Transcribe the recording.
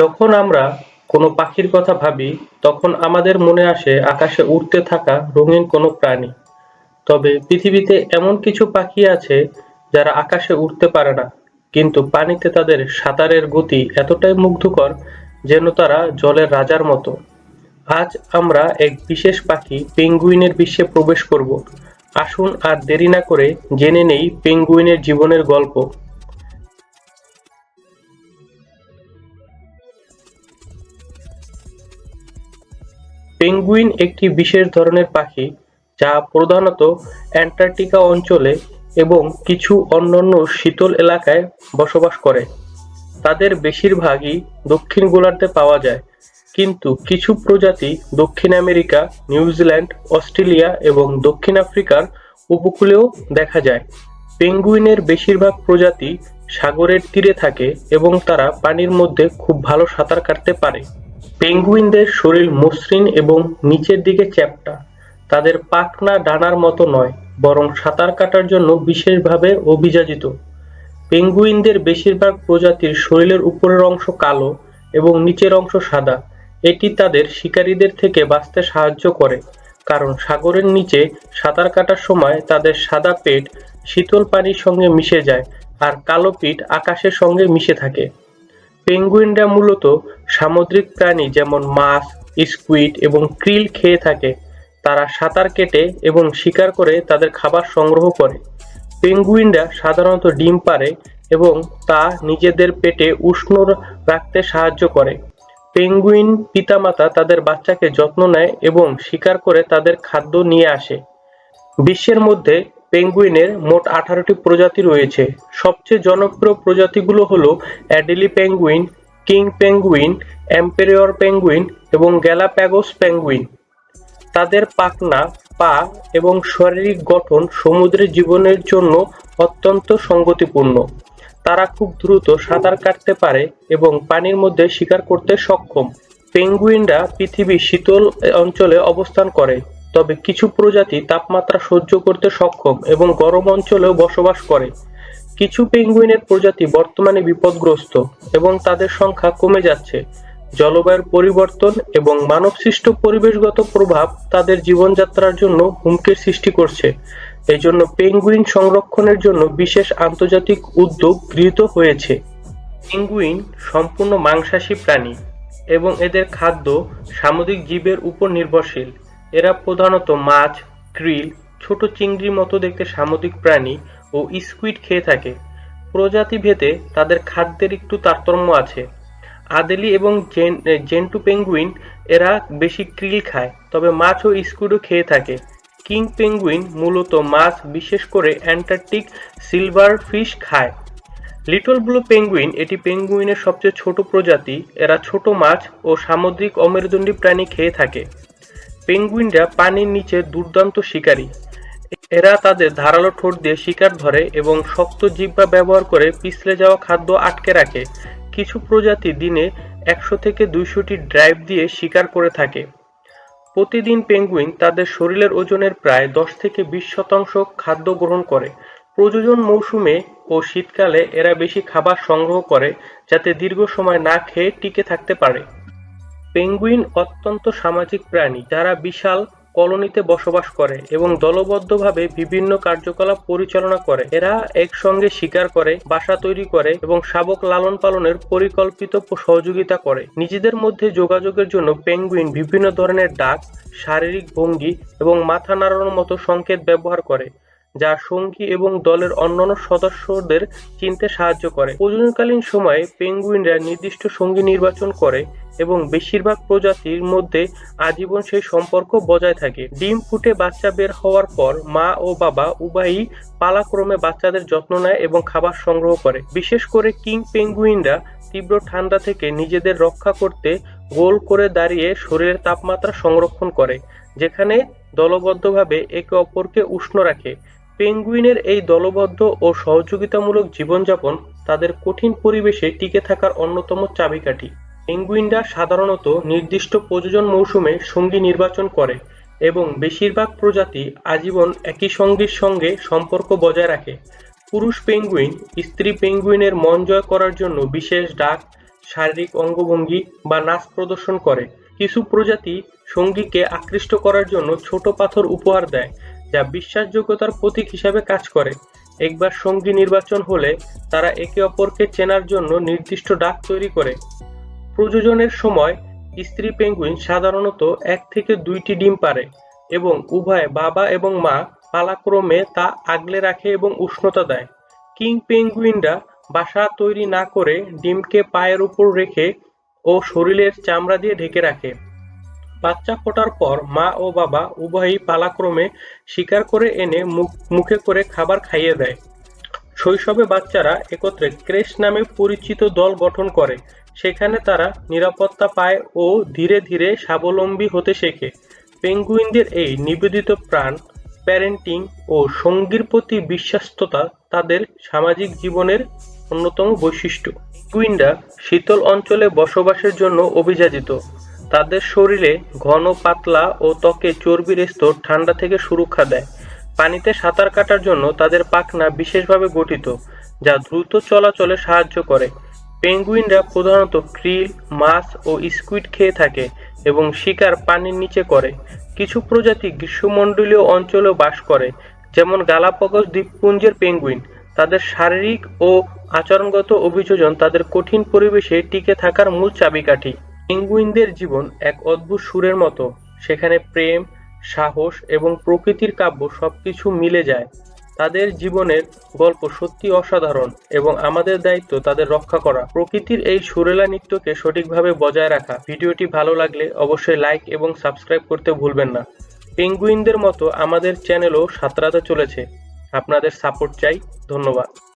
যখন আমরা কোনো পাখির কথা ভাবি, তখন আমাদের মনে আসে আকাশে উড়তে থাকা রঙিন কোনো প্রাণী। তবে পৃথিবীতে এমন কিছু পাখি আছে যারা আকাশে উড়তে পারে না, কিন্তু পানিতে তাদের সাঁতারের গতি এতটাই মুগ্ধকর যেন তারা জলের রাজার মতো। আজ আমরা এক বিশেষ পাখি পেঙ্গুইনের বিশ্বে প্রবেশ করব। আসুন আর দেরি না করে জেনে নেই পেঙ্গুইনের জীবনের গল্প। পেঙ্গুইন একটি বিশেষ ধরনের পাখি যা প্রধানত অ্যান্টার্কটিকা অঞ্চলে এবং কিছু অন্যান্য শীতল এলাকায় বসবাস করে। তাদের বেশিরভাগই দক্ষিণ গোলার্ধে পাওয়া যায়। কিন্তু কিছু প্রজাতি দক্ষিণ আমেরিকা নিউজিল্যান্ড অস্ট্রেলিয়া এবং দক্ষিণ আফ্রিকার উপকূলেও দেখা যায়। পেঙ্গুইনের বেশিরভাগ প্রজাতি সাগরের তীরে থাকে এবং তারা পানির মধ্যে খুব ভালো সাঁতার কাটতে পারে। পেঙ্গুইনদের শরীর মসৃণ এবং নিচের দিকে চ্যাপ্টা। তাদের পাখনা ডানার মতো নয়, বরং সাঁতার কাটার জন্য বিশেষভাবে অভিযাজিত। পেঙ্গুইনদের বেশিরভাগ প্রজাতির শরীরের উপরের অংশ কালো এবং নিচের অংশ সাদা। এটি তাদের শিকারীদের থেকে বাঁচতে সাহায্য করে, কারণ সাগরের নিচে সাঁতার কাটার সময় তাদের সাদা পেট শীতল পানির সঙ্গে মিশে যায়, আর কালো পিঠ আকাশের সঙ্গে মিশে থাকে। পেঙ্গুইনরা মূলত সামুদ্রিক প্রাণী যেমন মাছ, স্কুইড এবং ক্রিল খেয়ে থাকে। তারা সাঁতার কেটে এবং শিকার করে তাদের খাবার সংগ্রহ করে। পেঙ্গুইনরা সাধারণত ডিম পাড়ে এবং তা নিজেদের পেটে উষ্ণ রাখতে সাহায্য করে। পেঙ্গুইন পিতামাতা তাদের বাচ্চাকে যত্ন নেয় এবং শিকার করে তাদের খাদ্য নিয়ে আসে। বিশ্বের মধ্যে পেঙ্গুইনের মোট আঠারোটি প্রজাতি রয়েছে। সবচেয়ে জনপ্রিয় প্রজাতিগুলো হলো Adelie penguin, king penguin, emperor penguin এবং গ্যালাপ্যাগোস পেঙ্গুইন। তাদের পাখনা, পা এবং শারীরিক গঠন সমুদ্রের জীবনের জন্য অত্যন্ত সঙ্গতিপূর্ণ। তারা খুব দ্রুত সাঁতার কাটতে পারে এবং পানির মধ্যে শিকার করতে সক্ষম। পেঙ্গুইনরা পৃথিবীর শীতল অঞ্চলে অবস্থান করে। তবে কিছু প্রজাতি তাপমাত্রা সহ্য করতে সক্ষম এবং গরম অঞ্চলেও বসবাস করে। কিছু পেঙ্গুইনের প্রজাতি বর্তমানে বিপদগ্রস্ত এবং তাদের সংখ্যা কমে যাচ্ছে। জলবায়ুর পরিবর্তন এবং মানবসৃষ্ট পরিবেশগত প্রভাব তাদের জীবনযাত্রার জন্য হুমকির সৃষ্টি করছে। এই জন্য পেঙ্গুইন সংরক্ষণের জন্য বিশেষ আন্তর্জাতিক উদ্যোগ গৃহীত হয়েছে। পেঙ্গুইন সম্পূর্ণ মাংসাশী প্রাণী এবং এদের খাদ্য সামুদ্রিক জীবের উপর নির্ভরশীল। এরা প্রধানত মাছ ক্রিল ছোট চিংড়ির মতো দেখতে সামুদ্রিক প্রাণী ও স্কুইড খেয়ে থাকে। প্রজাতি ভেদে তাদের খাদ্যের একটু তারতম্য আছে। আদেলি এবং জেন- জেন্টু পেঙ্গুইন এরা বেশি ক্রিল খায়, তবে মাছ ও স্কুইডও খেয়ে থাকে। কিং পেঙ্গুইন মূলত মাছ বিশেষ করে অ্যান্টার্কটিক সিলভার ফিশ খায়। লিটল ব্লু পেঙ্গুইন এটি পেঙ্গুইনের সবচেয়ে ছোট প্রজাতি। এরা ছোট মাছ ও সামুদ্রিক অমেরুদণ্ডী প্রাণী খেয়ে থাকে। পেঙ্গুইনরা পানির নিচে দুর্দান্ত শিকারী। এরা তাদের ধারালো ঠোঁট দিয়ে শিকার ধরে এবং শক্ত জিহ্বা ব্যবহার করে পিছলে যাওয়া খাদ্য আটকে রাখে। কিছু প্রজাতি দিনে একশো থেকে দুইশোটি ড্রাইভ দিয়ে শিকার করে থাকে। প্রতিদিন পেঙ্গুইন তাদের শরীরের ওজনের প্রায় দশ থেকে বিশ শতাংশ খাদ্য গ্রহণ করে। প্রযোজন মৌসুমে ও শীতকালে এরা বেশি খাবার সংগ্রহ করে যাতে দীর্ঘ সময় না খেয়ে টিকে থাকতে পারে। পেঙ্গুইন অত্যন্ত সামাজিক প্রাণী যারা বিশাল কলোনিতে বসবাস করে এবং দলবদ্ধভাবে বিভিন্ন কার্যকলাপ পরিচালনা করে। এরা একসঙ্গে শিকার করে, বাসা তৈরি করে এবং শাবক লালন পালনের পরিকল্পিত সহযোগিতা করে। নিজেদের মধ্যে যোগাযোগের জন্য পেঙ্গুইন বিভিন্ন ধরনের ডাক, শারীরিক ভঙ্গি এবং মাথা নাড়ানোর মতো সংকেত ব্যবহার করে, যা সঙ্গী এবং দলের অন্যান্য সদস্যদের চিনতে সাহায্য করে। প্রজননকালীন সময়ে পেঙ্গুইনরা নির্দিষ্ট সঙ্গী নির্বাচন করে এবং বেশিরভাগ প্রজাতির মধ্যে আজীবন সেই সম্পর্ক বজায় থাকে। ডিম ফুটে বাচ্চা বের হওয়ার পর মা ও বাবা উভয়ই পালাক্রমে বাচ্চাদের যত্ন নেয় এবং খাবার সংগ্রহ করে। বিশেষ করে কিং পেঙ্গুইনরা তীব্র ঠান্ডা থেকে নিজেদের রক্ষা করতে গোল করে দাঁড়িয়ে শরীরের তাপমাত্রা সংরক্ষণ করে, যেখানে দলবদ্ধভাবে একে অপরকে উষ্ণ রাখে। পেঙ্গুইনের এই দলবদ্ধ ও সহযোগিতামূলক জীবনযাপন তাদের কঠিন পরিবেশে টিকে থাকার অন্যতম চাবিকাঠি। পেঙ্গুইনরা সাধারণত নির্দিষ্ট প্রজনন মৌসুমে সঙ্গী নির্বাচন করে এবং বেশিরভাগ প্রজাতি আজীবন একই সঙ্গীর সঙ্গে সম্পর্ক বজায় রাখে। পুরুষ পেঙ্গুইন স্ত্রী পেঙ্গুইনের মন জয় করার জন্য বিশেষ ডাক, শারীরিক অঙ্গভঙ্গি বা নাচ প্রদর্শন করে। কিছু প্রজাতি সঙ্গীকে আকৃষ্ট করার জন্য ছোট পাথর উপহার দেয়, যা বিশ্বাসযোগ্যতার প্রতীক হিসাবে কাজ করে। একবার সঙ্গী নির্বাচন হলে তারা একে অপরকে চেনার জন্য নির্দিষ্ট ডাক তৈরি করে। প্রজননের সময় স্ত্রী পেঙ্গুইন সাধারণত এক থেকে দুইটি ডিম পারে এবং উভয় বাবা এবং মা পালাক্রমে তা আগলে রাখে এবং উষ্ণতা দেয়। কিং পেঙ্গুইনরা বাসা তৈরি না করে ডিমকে পায়ের উপর রেখে ও শরীরের চামড়া দিয়ে ঢেকে রাখে। বাচ্চা ফোটার পর মা ও বাবা উভয়ই পালাক্রমে শিকার করে এনে মুখ, মুখে করে খাবার খাইয়ে দেয়। শৈশবে বাচ্চারা একত্রে ক্রেশ নামে পরিচিত দল গঠন করে। সেখানে তারা নিরাপত্তা পায় ও ধীরে ধীরে স্বাবলম্বী হতে শেখে। পেঙ্গুইনদের এই নিবেদিত প্রাণ, প্যারেন্টিং ও সঙ্গীর প্রতি বিশ্বাস্ততা তাদের সামাজিক জীবনের অন্যতম বৈশিষ্ট্য। পেঙ্গুইনরা শীতল অঞ্চলে বসবাসের জন্য অভিযোজিত। তাদের শরীরে ঘন পাতলা ও ত্বকে চর্বির স্তর ঠান্ডা থেকে সুরক্ষা দেয়। পানিতে সাঁতার কাটার জন্য তাদের পাখনা বিশেষভাবে গঠিত, যা দ্রুত চলাচলে সাহায্য করে। পেঙ্গুইনরা প্রধানত ক্রিল, মাছ ও স্কুইড খেয়ে থাকে এবং শিকার পানির নিচে করে। কিছু প্রজাতি গ্রীষ্মমণ্ডলীয় অঞ্চলেও বাস করে, যেমন গালাপাগোস দ্বীপপুঞ্জের পেঙ্গুইন। তাদের শারীরিক ও আচরণগত অভিযোজন তাদের কঠিন পরিবেশে টিকে থাকার মূল চাবিকাঠি। পেঙ্গুইনদের জীবন এক অদ্ভুত সুরের মতো। সেখানে প্রেম, সাহস এবং প্রকৃতির কাব্য সবকিছু মিলে যায়। তাদের জীবনের গল্প সত্যি অসাধারণ এবং আমাদের দায়িত্ব তাদের রক্ষা করা। প্রকৃতির এই সুরেলা নৃত্যকে সঠিকভাবে বজায় রাখা। ভিডিওটি ভালো লাগলে অবশ্যই লাইক এবং সাবস্ক্রাইব করতে ভুলবেন না। পেঙ্গুইনদের মতো আমাদের চ্যানেলও সাঁতরাতে চলেছে। আপনাদের সাপোর্ট চাই। ধন্যবাদ।